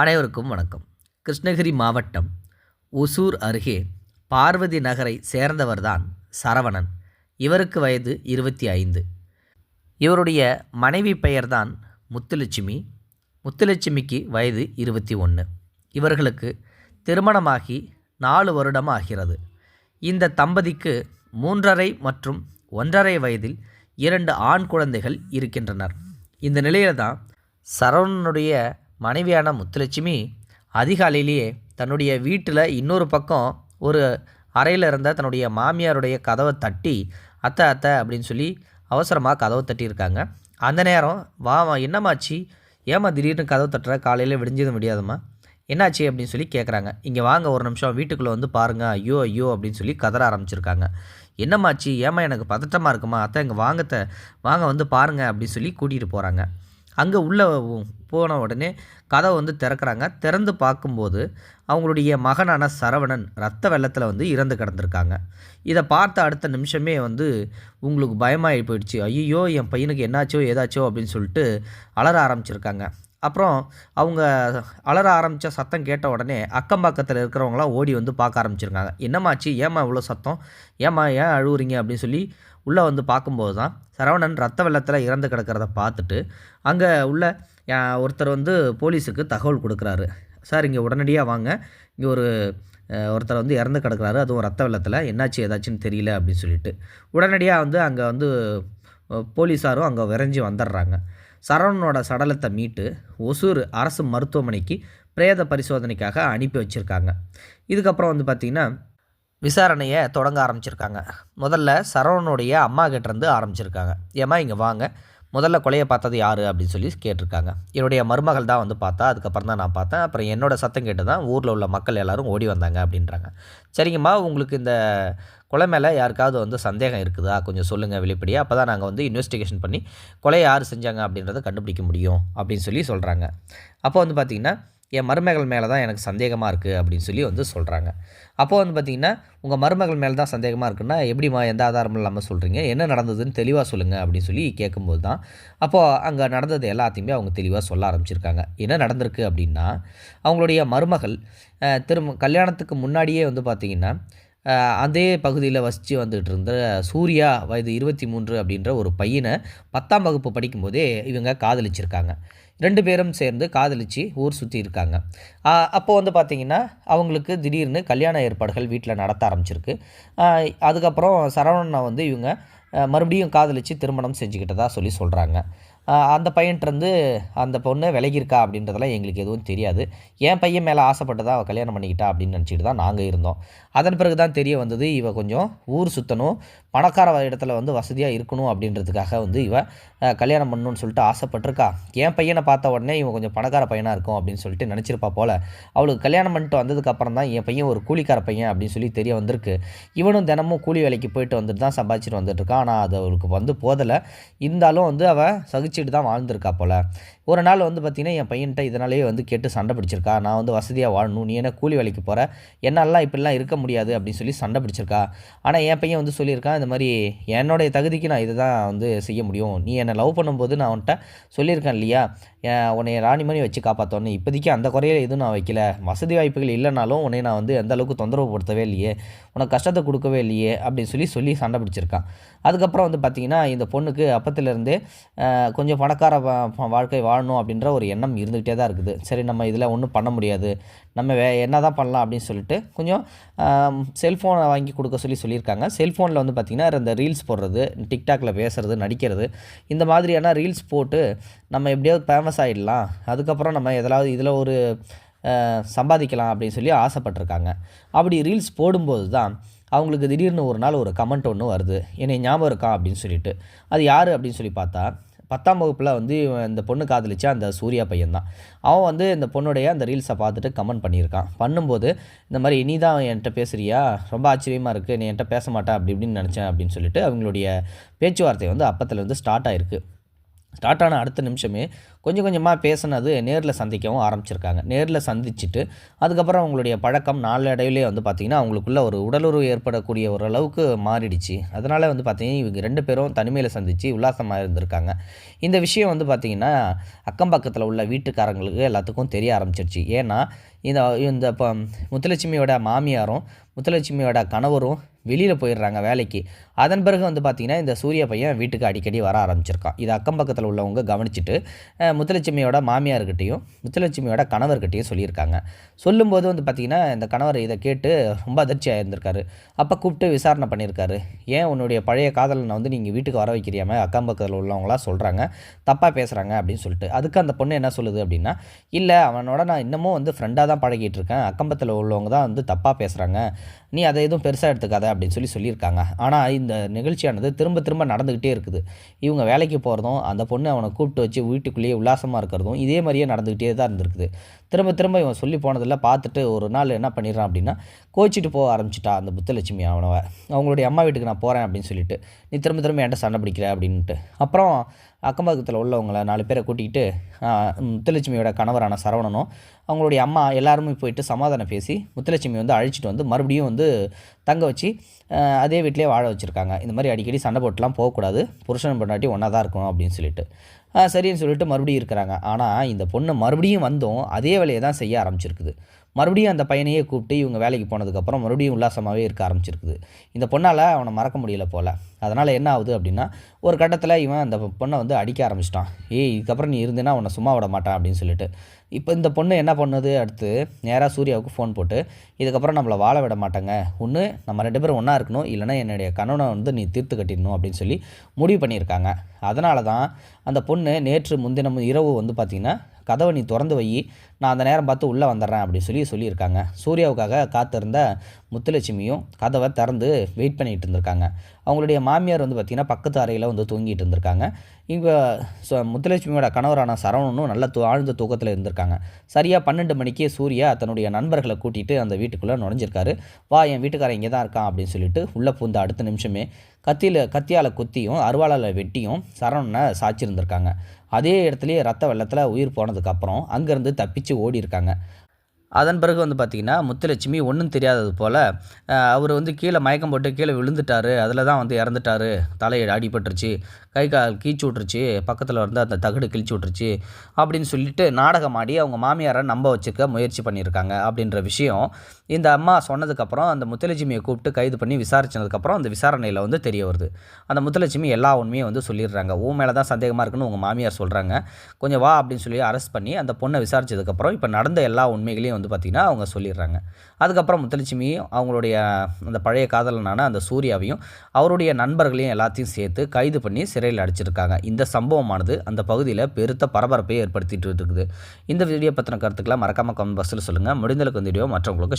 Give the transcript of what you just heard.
அனைவருக்கும் வணக்கம். கிருஷ்ணகிரி மாவட்டம் ஒசூர் அருகே பார்வதி நகரை சேர்ந்தவர்தான் சரவணன். இவருக்கு வயது இருபத்தி ஐந்து. இவருடைய மனைவி பெயர்தான் முத்துலட்சுமி. முத்துலட்சுமிக்கு வயது இருபத்தி ஒன்று. இவர்களுக்கு திருமணமாகி நாலு வருடம் ஆகிறது இந்த தம்பதிக்கு மூன்றரை மற்றும் ஒன்றரை வயதில் இரண்டு ஆண் குழந்தைகள் இருக்கின்றனர். இந்த நிலையில்தான் சரவணனுடைய மனைவியான முத்துலட்சுமி அதிகாலையிலேயே தன்னுடைய வீட்டில் இன்னொரு பக்கம் ஒரு அறையில் இருந்த தன்னுடைய மாமியாருடைய கதவை தட்டி அத்தை அத்தை அப்படின்னு சொல்லி அவசரமாக கதவை தட்டியிருக்காங்க. அந்த நேரம் வா வா, என்னம்மாச்சி? திடீர்னு கதவு தட்டுற? காலையில் விடிஞ்சதும் முடியாதுமா என்னாச்சு? அப்படின்னு சொல்லி கேட்குறாங்க இங்கே வாங்க ஒரு நிமிஷம். வீட்டுக்குள்ளே வந்து பாருங்கள் ஐயோ ஐயோ அப்படின்னு சொல்லி கதற ஆரம்பிச்சிருக்காங்க. என்னம்மாச்சி? ஏம்மா எனக்கு பதட்டமாக இருக்குமா? அத்தை இங்கே வாங்கத்த. வாங்க வந்து பாருங்கள் அப்படின்னு சொல்லி கூட்டிகிட்டு போகிறாங்க அங்கே உள்ளே போன உடனே கதவை வந்து திறக்கிறாங்க. திறந்து பார்க்கும்போது அவங்களுடைய மகனான சரவணன் ரத்த வெள்ளத்தில் வந்து இறந்து கிடந்திருக்காங்க. இதை பார்த்த அடுத்த நிமிஷமே வந்து உங்களுக்கு பயமாகி போயிடுச்சு. ஐயோ என் பையனுக்கு என்னாச்சோ ஏதாச்சோ அப்படின்னு சொல்லிட்டு அலற ஆரம்பிச்சிருக்காங்க. அப்புறம் அவங்க அலற ஆரம்பித்த சத்தம் கேட்ட உடனே அக்கம் பக்கத்தில் இருக்கிறவங்களாம் ஓடி வந்து பார்க்க ஆரம்பிச்சிருக்காங்க. என்னமாச்சு ஏம்மா இவ்வளோ சத்தம்? ஏம்மா ஏன் அழுவுறீங்க? அப்படின்னு சொல்லி உள்ளே வந்து பார்க்கும்போது தான் சரவணன் ரத்த வெள்ளத்தில் இறந்து கிடக்கிறத பார்த்துட்டு அங்கே உள்ள ஒருத்தர் வந்து போலீஸுக்கு தகவல் கொடுக்குறாரு. சார் இங்கே உடனடியாக வாங்க. இங்கே ஒரு ஒருத்தர் வந்து இறந்து கிடக்குறாரு. அதுவும் ரத்த வெள்ளத்தில். என்னாச்சு ஏதாச்சுன்னு தெரியல அப்படின்னு சொல்லிட்டு உடனடியாக வந்து அங்கே வந்து போலீஸாரும் அங்கே விரைஞ்சி வந்துடுறாங்க. சரவணனோட சடலத்தை மீட்டு ஒசூர் அரசு மருத்துவமனைக்கு பிரேத பரிசோதனைக்காக அனுப்பி வச்சுருக்காங்க. இதுக்கப்புறம் வந்து பார்த்திங்கன்னா விசாரணையை தொடங்க ஆரம்பிச்சிருக்காங்க. முதல்ல சரவணனுடைய அம்மா கிட்டேருந்து ஆரம்பிச்சிருக்காங்க. ஏம்மா இங்கே வாங்க. முதல்ல கொலையை பார்த்தது யார் அப்படின்னு சொல்லி கேட்டிருக்காங்க. என்னுடைய மருமகள் தான் வந்து பார்த்தா அதுக்கப்புறம் தான் நான் பார்த்தேன். அப்புறம் என்னோடய சத்தம் கேட்டு தான் ஊரில் உள்ள மக்கள் எல்லோரும் ஓடி வந்தாங்க அப்படின்றாங்க. சரிங்கம்மா உங்களுக்கு இந்த கொலை மேலே யாருக்காவது வந்து சந்தேகம் இருக்குதா? கொஞ்சம் சொல்லுங்கள் வெளிப்படையாக அப்போ தான் நாங்கள் வந்து இன்வெஸ்டிகேஷன் பண்ணி கொலையை யார் செஞ்சாங்க அப்படின்றத கண்டுபிடிக்க முடியும் அப்படின்னு சொல்லி சொல்கிறாங்க அப்போ வந்து பார்த்திங்கன்னா என் மருமகள் மேலே தான் எனக்கு சந்தேகமாக இருக்குது அப்படின்னு சொல்லி வந்து சொல்கிறாங்க அப்போ வந்து பார்த்திங்கன்னா உங்கள் மருமகள் மேலே தான் சந்தேகமாக இருக்குன்னா எப்படிம்மா எந்த ஆதாரமும் இல்லாமல் சொல்கிறீங்க என்ன நடந்ததுன்னு தெளிவாக சொல்லுங்கள் அப்படின்னு சொல்லி கேட்கும்போது தான் அப்போது அங்கே நடந்தது எல்லாத்தையுமே அவங்க தெளிவாக சொல்ல ஆரம்பிச்சிருக்காங்க. என்ன நடந்திருக்கு அப்படின்னா அவங்களுடைய மருமகள் திரும்ப கல்யாணத்துக்கு முன்னாடியே வந்து பார்த்திங்கன்னா அதே பகுதியில் வசித்து வந்துகிட்டு இருந்த சூர்யா வயது இருபத்தி மூன்று அப்படின்ற ஒரு பையனை பத்தாம் வகுப்பு படிக்கும்போதே இவங்க காதலிச்சிருக்காங்க. ரெண்டு பேரும் சேர்ந்து காதலிச்சு ஊர் சுற்றி இருக்காங்க. அப்போ வந்து பார்த்திங்கன்னா அவங்களுக்கு திடீர்னு கல்யாண ஏற்பாடுகள் வீட்டில் நடத்த ஆரம்பிச்சிருக்கு. அதுக்கப்புறம் சரவணனை வந்து இவங்க மறுபடியும் காதலிச்சு திருமணம் செஞ்சுக்கிட்டதா சொல்லி சொல்கிறாங்க அந்த பையன்கிட்டருந்து அந்த பொண்ணு விலகியிருக்கா அப்படின்றதெல்லாம் எங்களுக்கு எதுவும் தெரியாது. என் பையன் மேலே ஆசைப்பட்டு தான் அவள் கல்யாணம் பண்ணிக்கிட்டா அப்படின்னு நினச்சிட்டு தான் நாங்கள் இருந்தோம். அதன் பிறகு தான் தெரிய வந்தது இவ கொஞ்சம் ஊர் சுற்றணும் பணக்கார இடத்துல வந்து வசதியாக இருக்கணும் அப்படின்றதுக்காக வந்து இவ கல்யாணம் பண்ணணும்னு சொல்லிட்டு ஆசைப்பட்டிருக்கா. என் பையனை பார்த்த உடனே இவன் கொஞ்சம் பணக்கார பையனாக இருக்கும் அப்படின்னு சொல்லிட்டு நினச்சிருப்பா போல். அவளுக்கு கல்யாணம் பண்ணிட்டு வந்ததுக்கப்புறம் தான் என் பையன் ஒரு கூலிக்கார பையன் அப்படின்னு சொல்லி தெரிய வந்திருக்கு. இவனும் தினமும் கூலி வேலைக்கு போயிட்டு வந்துட்டு தான் சம்பாதிச்சிட்டு வந்துட்டுருக்கான் ஆனால் அது அவளுக்கு வந்து போதலை. இருந்தாலும் வந்து அவள் சகிச்சுட்டு தான் வாழ்ந்திருக்கா போல். ஒரு நாள் வந்து பார்த்திங்கன்னா என் பையன்கிட்ட இதனாலேயே வந்து கேட்டு சண்டை பிடிச்சிருக்கா. நான் வந்து வசதியாக வாழணும். நீ என்ன கூலி வேலைக்கு போகிற என்னாலலாம் இப்படிலாம் இருக்க முடியாது அப்படின்னு சொல்லி சண்டை பிடிச்சிருக்கா. ஆனால் என் பையன் வந்து சொல்லியிருக்கான் இந்த மாதிரி என்னுடைய தகுதிக்கு நான் இதை தான் வந்து செய்ய முடியும். நீ என்னை லவ் பண்ணும்போது நான் அவன்கிட்ட சொல்லியிருக்கேன் இல்லையா? உன்னைய ராணிமணி வச்சு காப்பாற்றோன்னு இப்போதைக்கு அந்த குறையில எதுவும் நான் வைக்கல. வசதி வாய்ப்புகள் இல்லைனாலும் உன்னை நான் வந்து எந்த அளவுக்கு தொந்தரவு படுத்தவே இல்லையே? உனக்கு கஷ்டத்தை கொடுக்கவே இல்லையே? அப்படின்னு சொல்லி சொல்லி சண்டை பிடிச்சிருக்கான். அதுக்கப்புறம் வந்து பார்த்திங்கன்னா இந்த பொண்ணுக்கு அப்பத்துலேருந்தே கொஞ்சம் பணக்கார வா- வாழ்க்கை வாழணும் அப்படின்ற ஒரு எண்ணம் இருந்துக்கிட்டே தான் இருக்குது. சரி நம்ம இதில் ஒன்றும் பண்ண முடியாது. நம்ம வே என்ன தான் பண்ணலாம் அப்படின்னு சொல்லிட்டு கொஞ்சம் செல்ஃபோனை வாங்கி கொடுக்க சொல்லி சொல்லியிருக்காங்க. செல்ஃபோனில் வந்து பார்த்திங்கன்னா இந்த ரீல்ஸ் போடுறது டிக்டாக்ல பேசுறது நடிக்கிறது இந்த மாதிரியான ரீல்ஸ் போட்டு நம்ம எப்படியாவது ஃபேமஸ் ஆகிடலாம் அதுக்கப்புறம் நம்ம எதாவது இதில் ஒரு சம்பாதிக்கலாம் அப்படின்னு சொல்லி ஆசைப்பட்டிருக்காங்க. அப்படி ரீல்ஸ் போடும்போது தான் அவங்களுக்கு திடீர்னு ஒரு நாள் ஒரு கமெண்ட் ஒன்று வருது. என்னை ஞாபகம் இருக்கா அப்படின்னு சொல்லிட்டு. அது யார் அப்படின்னு சொல்லி பார்த்தா பத்தாம் வகுப்பில் வந்து இவன் இந்த பொண்ணு காதலிச்சா அந்த சூர்யா பையன் தான் அவன் வந்து இந்த பொண்ணுடைய அந்த ரீல்ஸை பார்த்துட்டு கமெண்ட் பண்ணியிருக்கான். பண்ணும்போது இந்த மாதிரி நீ தான் என்கிட்ட பேசுறியா? ரொம்ப ஆச்சரியமாக இருக்குது நீ என்கிட்ட பேச மாட்டா? அப்படி இப்படின்னு நினச்சேன் அப்படின்னு சொல்லிட்டு அவங்களுடைய பேச்சுவார்த்தை வந்து அப்பத்துலேருந்து ஸ்டார்ட் ஆயிருக்கு. ஸ்டார்ட் ஆன அடுத்த நிமிஷமே கொஞ்சம் கொஞ்சமாக பேசினது நேரில் சந்திக்கவும் ஆரம்பிச்சிருக்காங்க. நேரில் சந்திச்சுட்டு அதுக்கப்புறம் அவங்களுடைய பழக்கம் நாளடைவிலே வந்து பார்த்திங்கன்னா அவங்களுக்குள்ள ஒரு உடலுறவு ஏற்படக்கூடிய ஒரு அளவுக்கு மாறிடுச்சு. அதனால் வந்து பார்த்திங்கன்னா இவங்க ரெண்டு பேரும் தனிமையில் சந்தித்து உல்லாசமாக இருந்திருக்காங்க. இந்த விஷயம் வந்து பார்த்திங்கன்னா அக்கம் பக்கத்தில் உள்ள வீட்டுக்காரங்களுக்கு எல்லாத்துக்கும் தெரிய ஆரம்பிச்சிருச்சு. ஏன்னா இந்த இந்த இப்போ முத்துலட்சுமியோட மாமியாரும் முத்துலட்சுமியோட கணவரும் வெளியில் போயிடுறாங்க வேலைக்கு. அதன் பிறகு வந்து பார்த்திங்கன்னா இந்த சூரிய பையன் வீட்டுக்கு அடிக்கடி வர ஆரம்பிச்சிருக்கான். இது அக்கம் பக்கத்தில் உள்ளவங்க கவனிச்சுட்டு முத்துலட்சுமியோட மாமியார்கிட்டையும் முத்துலட்சுமியோட கணவர்கிட்டையும் சொல்லியிருக்காங்க. சொல்லும்போது வந்து பார்த்திங்கன்னா இந்த கணவர் இதை கேட்டு ரொம்ப அதிர்ச்சியாக இருந்திருக்காரு அப்போ கூப்பிட்டு விசாரணை பண்ணியிருக்காரு. ஏன் உன்னுடைய பழைய காதலனை வந்து நீங்கள் வீட்டுக்கு வர வைக்கிறியாம? அக்கம் பக்கத்தில் உள்ளவங்களாம் சொல்கிறாங்க தப்பாக பேசுகிறாங்க அப்படின்னு சொல்லிட்டு. அதுக்கு அந்த பொண்ணு என்ன சொல்லுது அப்படின்னா இல்லை அவனோட நான் இன்னமும் வந்து ஃப்ரெண்டாக தான் பழகிட்டு இருக்கேன். அக்கம்பத்தில் உள்ளவங்க தான் வந்து தப்பாக பேசுகிறாங்க நீ அதை எதுவும் பெருசாக எடுத்துக்காத. அப்படின்னு சொல்லி சொல்லியிருக்காங்க. ஆனால் இந்த நிகழ்ச்சியானது திரும்ப திரும்ப நடந்துக்கிட்டே இருக்குது. இவங்க வேலைக்கு போகிறதும் அந்த பொண்ணு அவனை கூப்பிட்டு வச்சு வீட்டுக்குள்ளேயே உல்லாசமாக இருக்கிறதும் இதே மாதிரியே நடந்துக்கிட்டே தான் இருந்திருக்குது. திரும்ப திரும்ப இவன் சொல்லி போனதில் பார்த்துட்டு ஒரு நாள் என்ன பண்ணிடுறான் அப்படின்னா கோச்சிட்டு போக ஆரம்பிச்சிட்டா அந்த புத்தலட்சுமி அவனவை. அவங்களுடைய அம்மா வீட்டுக்கு நான் போகிறேன் அப்படின்னு சொல்லிட்டு நீ திரும்ப திரும்ப என்கிட்ட சண்டை பிடிக்கிற? அப்படின்ட்டு அப்புறம் அக்கம் பக்கத்தில் உள்ளவங்களை நாலு பேரை கூட்டிகிட்டு முத்துலட்சுமியோட கணவரான சரவணனும் அவங்களுடைய அம்மா எல்லாருமே போயிட்டு சமாதானம் பேசி முத்துலட்சுமி வந்து அழைச்சிட்டு வந்து மறுபடியும் வந்து தங்க வச்சு அதே வீட்டிலே வாழ வச்சுருக்காங்க. இந்த மாதிரி அடிக்கடி சண்டை போட்டுலாம் போகக்கூடாது. புருஷன் பொண்டாட்டி ஒன்றா தான் இருக்கணும் அப்படின்னு சொல்லிட்டு. சரின்னு சொல்லிட்டு மறுபடியும் இருக்கிறாங்க. ஆனால் இந்த பொண்ணு மறுபடியும் வந்தும் அதே வேலையை தான் செய்ய ஆரம்பிச்சிருக்குது. மறுபடியும் அந்த பையனையே கூப்பிட்டு இவங்க வேலைக்கு போனதுக்கப்புறம் மறுபடியும் உல்லாசமாகவே இருக்க ஆரம்பிச்சிருக்குது. இந்த பொண்ணால் அவனை மறக்க முடியல போல். அதனால் என்ன ஆகுது அப்படின்னா ஒரு கட்டத்தில் இவன் அந்த பொண்ணை வந்து அடிக்க ஆரம்பிச்சிட்டான். ஏய் இதுக்கப்புறம் நீ இருந்தேன்னா உன்னை சும்மா விட மாட்டான் அப்படின்னு சொல்லிட்டு இப்போ இந்த பொண்ணு என்ன பண்ணுது அடுத்து நேராக சூர்யாவுக்கு ஃபோன் போட்டு இதுக்கப்புறம் நம்மளை வாழ விட மாட்டாங்க. ஒன்று நம்ம ரெண்டு பேரும் ஒன்றா இருக்கணும் இல்லைன்னா என்னுடைய கணவனை வந்து நீ தீர்த்து கட்டிடணும் அப்படின்னு சொல்லி முடிவு பண்ணியிருக்காங்க. அதனால தான் அந்த பொண்ணு நேற்று முன்தினம் இரவு வந்து பார்த்திங்கன்னா கதவை நீ திறந்து வை நான் அந்த நேரம் பார்த்து உள்ளே வந்துடுறேன் அப்படின்னு சொல்லி சொல்லியிருக்காங்க. சூர்யாவுக்காக காத்திருந்த முத்துலட்சுமியும் கதவை திறந்து வெயிட் பண்ணிகிட்டு இருந்திருக்காங்க. அவங்களுடைய மாமியார் வந்து பார்த்திங்கன்னா பக்கத்து அறையில் வந்து தூங்கிட்டு இருந்திருக்காங்க. இங்கே ச- முத்துலட்சுமியோட கணவரான சரவணனும் நல்ல தூ ஆழ்ந்த தூக்கத்தில் இருந்திருக்காங்க. சரியாக பன்னெண்டு மணிக்கே சூர்யா தன்னுடைய நண்பர்களை கூட்டிகிட்டு அந்த வீட்டுக்குள்ளே நுழைஞ்சிருக்காரு. வா என் வீட்டுக்காரன் இங்கே தான் இருக்கான் அப்படின்னு சொல்லிட்டு உள்ளே பூந்த அடுத்த நிமிஷமே கத்தியில் கத்தியால் குத்தியும் அருவாளால் வெட்டியும் சரவணனை சாய்ச்சிருந்திருக்காங்க. அதே இடத்துலையே ரத்த வெள்ளத்தில் உயிர் போனதுக்கப்புறம் அங்கேருந்து தப்பிச்சு ஓடி இருக்காங்க அதன் பிறகு வந்து பார்த்திங்கன்னா முத்துலட்சுமி ஒன்றும் தெரியாதது போல் அவர் வந்து கீழே மயக்கம் போட்டு கீழே விழுந்துட்டாரு. அதில் தான் வந்து இறந்துட்டாரு. தலையை அடிபட்டுருச்சு. கை கால் கீச்சு விட்ருச்சு பக்கத்தில் வந்து அந்த தகடு கிழிச்சு விட்ருச்சு அப்படின்னு சொல்லிட்டு நாடகம் ஆடி அவங்க மாமியாரை நம்ப வச்சுக்க முயற்சி பண்ணியிருக்காங்க அப்படின்ற விஷயம். இந்த அம்மா சொன்னதுக்கப்புறம் அந்த முத்துலட்சுமியை கூப்பிட்டு கைது பண்ணி விசாரிச்சதுக்கப்புறம் அந்த விசாரணையில் வந்து தெரிய வருது. அந்த முத்துலட்சுமி எல்லா உண்மையும் வந்து சொல்லிடுறாங்க. உன் மேலே தான் சந்தேகமாக இருக்குன்னு உங்கள் மாமியார் சொல்கிறாங்க கொஞ்சம் வா அப்படின்னு சொல்லி அரெஸ்ட் பண்ணி அந்த பொண்ணை விசாரிச்சதுக்கப்புறம் இப்போ நடந்த எல்லா உண்மைகளையும் வந்து பார்த்திங்கன்னா அவங்க சொல்லிடுறாங்க. அதுக்கப்புறம் முத்துலட்சுமி அவங்களுடைய அந்த பழைய காதலனான அந்த சூர்யாவையும் அவருடைய நண்பர்களையும் எல்லாத்தையும் சேர்த்து கைது பண்ணி சிறையில் அடிச்சிருக்காங்க. இந்த சம்பவமானது அந்த பகுதியில் பெருத்த பரபரப்பை ஏற்படுத்திட்டு இருக்குது. இந்த வீடியோ பற்றின கருத்துக்களை மறக்காமல் கமெண்ட் பாக்ஸில் சொல்லுங்கள் முடிந்தளவுக்கு வீடியோ மற்றவங்களுக்கு